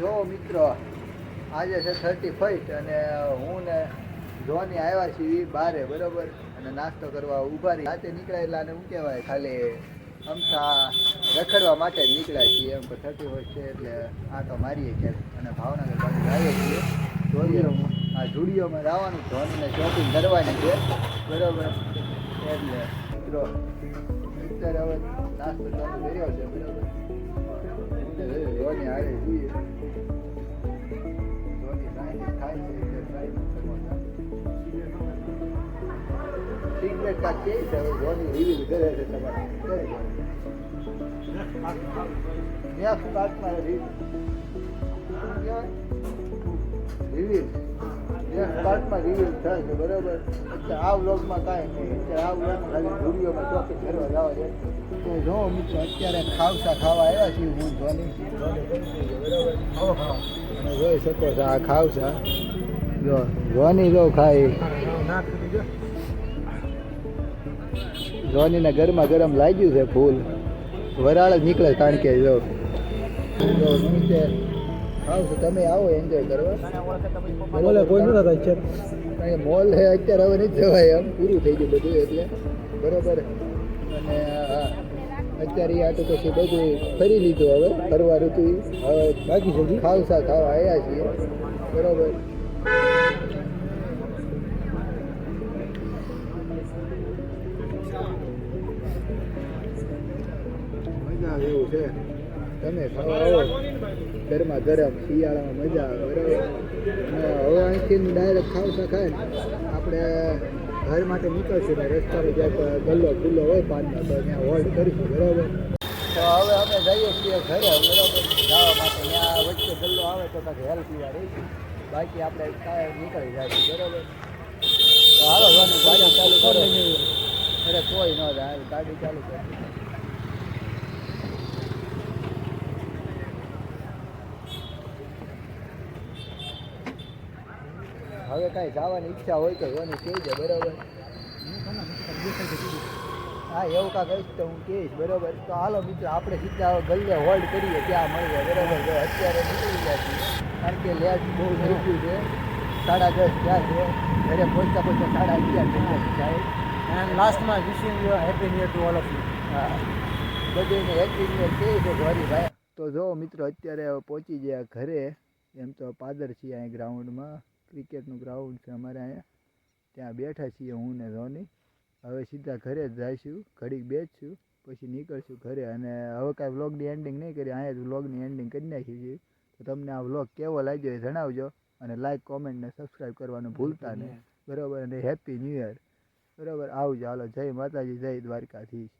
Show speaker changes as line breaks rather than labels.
જો મિત્રો, આજે છે થર્ટી ફર્સ્ટ અને હું ને જોની આવ્યા છીએ બારે, બરોબર? અને નાસ્તો કરવા ઊભા રહી રાતે નીકળાયેલા આને શું કહેવાય, ખાલી અમથા રખડવા માટે જ નીકળ્યા છીએ. એમ પણ થર્ટી ફર્સ્ટ છે એટલે આ તો મારીએ ક્યાંક અને ભાવનગર બાજુ આવીએ છીએ. જોઈએ આ જુડીઓમાં જવાનું ધોનીને શોપિંગ કરવાની છે. બરોબર? એટલે, મિત્રો, અત્યારે હવે નાસ્તો ચાલુ કર્યો છે. બરોબર? ધોની હારે છીએ કે છે? કરે છે તમારે. કરી પાર્ટમાં રિવીલ થાય છે બરાબર? એટલે આ વ્લોગમાં કાંઈ નહીં. એટલે આ વ્લોગમાં ખાલી વિડીયોમાં ચોક્કસ ફેરવા જવા છે જો મિત્રો અત્યારે ખાવસા ખાવા આવ્યા છીએ હું ધોની છે, અને જોઈ શકો છો આ ખાવસા. જો ધોની જો ખાઈ. ધોનીને ગરમા ગરમ લાગ્યું છે ફૂલ. વરાળ જ નીકળે કારણ કે જો છો? તમે આવો એન્જોય કરવા.
બોલે કોઈ
કારણ કે મોલ અત્યારે હવે નહીં જવાય એમ. પૂરું થઈ ગયું બધું એટલે. બરોબર. અને હા અત્યારે આ તો પછી બધું ફરી લીધું હવે ફરવા ઋતુ હવે
બાકી છે
ખાવસા ખાવા આવ્યા છીએ. બરોબર. આવે એવું છે. તમે ખાવા આવો. ગરમા ગરમ શિયાળામાં મજા આવે, બરાબર? હવે અહીંથી ડાયરેક્ટ ખાવસા ખાય ને આપણે ઘર માટે નીકળશું ને રસ્તામાં જ્યાં ગલ્લો ખુલ્લો હોય પાનનો, તો ત્યાં હોલ્ડ કરીશું, બરાબર? તો હવે અમે જઈએ છીએ ઘરે, બરાબર? જવા માટે. ત્યાં વચ્ચે ગલ્લો આવે તો કાંઈક હેલ્પ લેવા રહીશું. બાકી આપણે કાંઈ નીકળી જાય બરાબર? તો હાલો ગાડી ચાલુ કરો. અરે કોઈ ન થાય ગાડી ચાલુ કરો. હવે કાંઈ જવાની ઈચ્છા હોય તો જોની કહેજે બરાબર? હા એવું કાંક કહીશ તો હું કહીશ બરાબર? તો હાલો મિત્રો આપણે સીધા ગલ્લે હોલ્ડ કરીએ ત્યાં મળીએ બરાબર? જો અત્યારે નીકળી ગયા છીએ. કારણ કે લેટ બહુ થઈ છે. સાડા દસ થયા છે. ઘરે પહોંચતા પહોંચતા સાડા અગિયાર થઈ જાય
એન્ડ લાસ્ટમાં wishing you happy new to all of you
હા. બધીને ન્યુ કહે છે ઘરી ભાઈ? તો જો મિત્રો અત્યારે પહોંચી ગયા ઘરે. એમ તો પાદર છીએ અહીં ગ્રાઉન્ડમાં ક્રિકેટનું ગ્રાઉન્ડ છે અમારે અહીંયા. ત્યાં બેઠા છીએ હું ને ધોની હવે સીધા ઘરે જ જઈશું ઘડીક બેસશું પછી નીકળશું ઘરે. અને હવે કાંઈ વ્લોગની એન્ડિંગ નહીં કરી અહીંયા જ વ્લોગની એન્ડિંગ કરી નાખી છીએ તો તમને આ વ્લોગ કેવો લાગ્યો એ જણાવજો અને લાઈક કોમેન્ટ ને સબસ્ક્રાઈબ કરવાનું ભૂલતા નહીં. બરાબર? અને હેપી ન્યૂ યર બરાબર? આવજો હાલો જય માતાજી જય દ્વારકાધીશ.